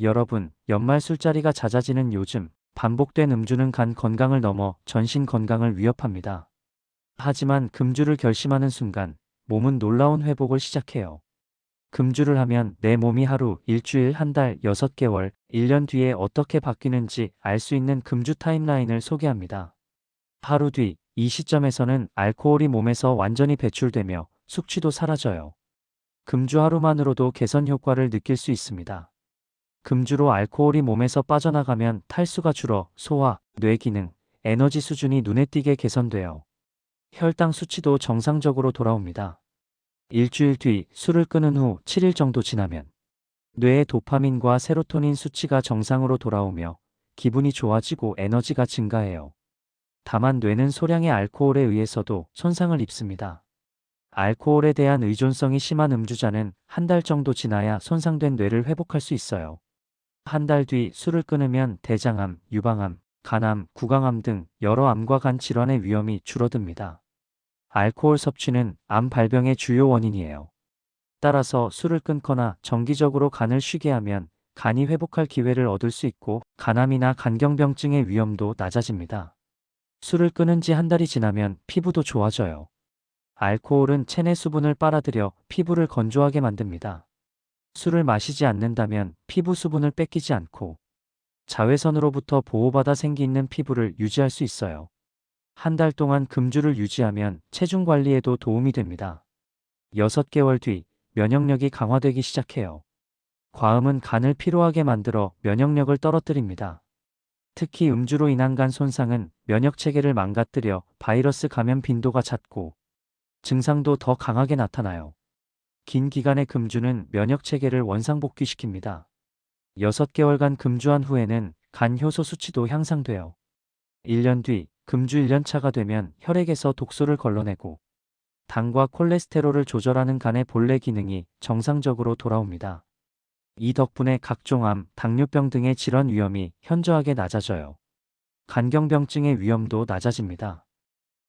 여러분, 연말 술자리가 잦아지는 요즘 반복된 음주는 간 건강을 넘어 전신 건강을 위협합니다. 하지만 금주를 결심하는 순간 몸은 놀라운 회복을 시작해요. 금주를 하면 내 몸이 하루, 일주일, 한 달, 여섯 개월, 1년 뒤에 어떻게 바뀌는지 알 수 있는 금주 타임라인을 소개합니다. 하루 뒤, 이 시점에서는 알코올이 몸에서 완전히 배출되며 숙취도 사라져요. 금주 하루만으로도 개선 효과를 느낄 수 있습니다. 금주로 알코올이 몸에서 빠져나가면 탈수가 줄어 소화, 뇌 기능, 에너지 수준이 눈에 띄게 개선돼요. 혈당 수치도 정상적으로 돌아옵니다. 일주일 뒤 술을 끊은 후 7일 정도 지나면 뇌의 도파민과 세로토닌 수치가 정상으로 돌아오며 기분이 좋아지고 에너지가 증가해요. 다만 뇌는 소량의 알코올에 의해서도 손상을 입습니다. 알코올에 대한 의존성이 심한 음주자는 한 달 정도 지나야 손상된 뇌를 회복할 수 있어요. 한 달 뒤 술을 끊으면 대장암, 유방암, 간암, 구강암 등 여러 암과 간 질환의 위험이 줄어듭니다. 알코올 섭취는 암 발병의 주요 원인이에요. 따라서 술을 끊거나 정기적으로 간을 쉬게 하면 간이 회복할 기회를 얻을 수 있고 간암이나 간경병증의 위험도 낮아집니다. 술을 끊은 지 한 달이 지나면 피부도 좋아져요. 알코올은 체내 수분을 빨아들여 피부를 건조하게 만듭니다. 술을 마시지 않는다면 피부 수분을 뺏기지 않고 자외선으로부터 보호받아 생기 있는 피부를 유지할 수 있어요. 한 달 동안 금주를 유지하면 체중 관리에도 도움이 됩니다. 6개월 뒤 면역력이 강화되기 시작해요. 과음은 간을 피로하게 만들어 면역력을 떨어뜨립니다. 특히 음주로 인한 간 손상은 면역 체계를 망가뜨려 바이러스 감염 빈도가 잦고 증상도 더 강하게 나타나요. 긴 기간의 금주는 면역 체계를 원상복귀시킵니다. 6개월간 금주한 후에는 간 효소 수치도 향상돼요. 1년 뒤 금주 1년차가 되면 혈액에서 독소를 걸러내고 당과 콜레스테롤을 조절하는 간의 본래 기능이 정상적으로 돌아옵니다. 이 덕분에 각종 암, 당뇨병 등의 질환 위험이 현저하게 낮아져요. 간경병증의 위험도 낮아집니다.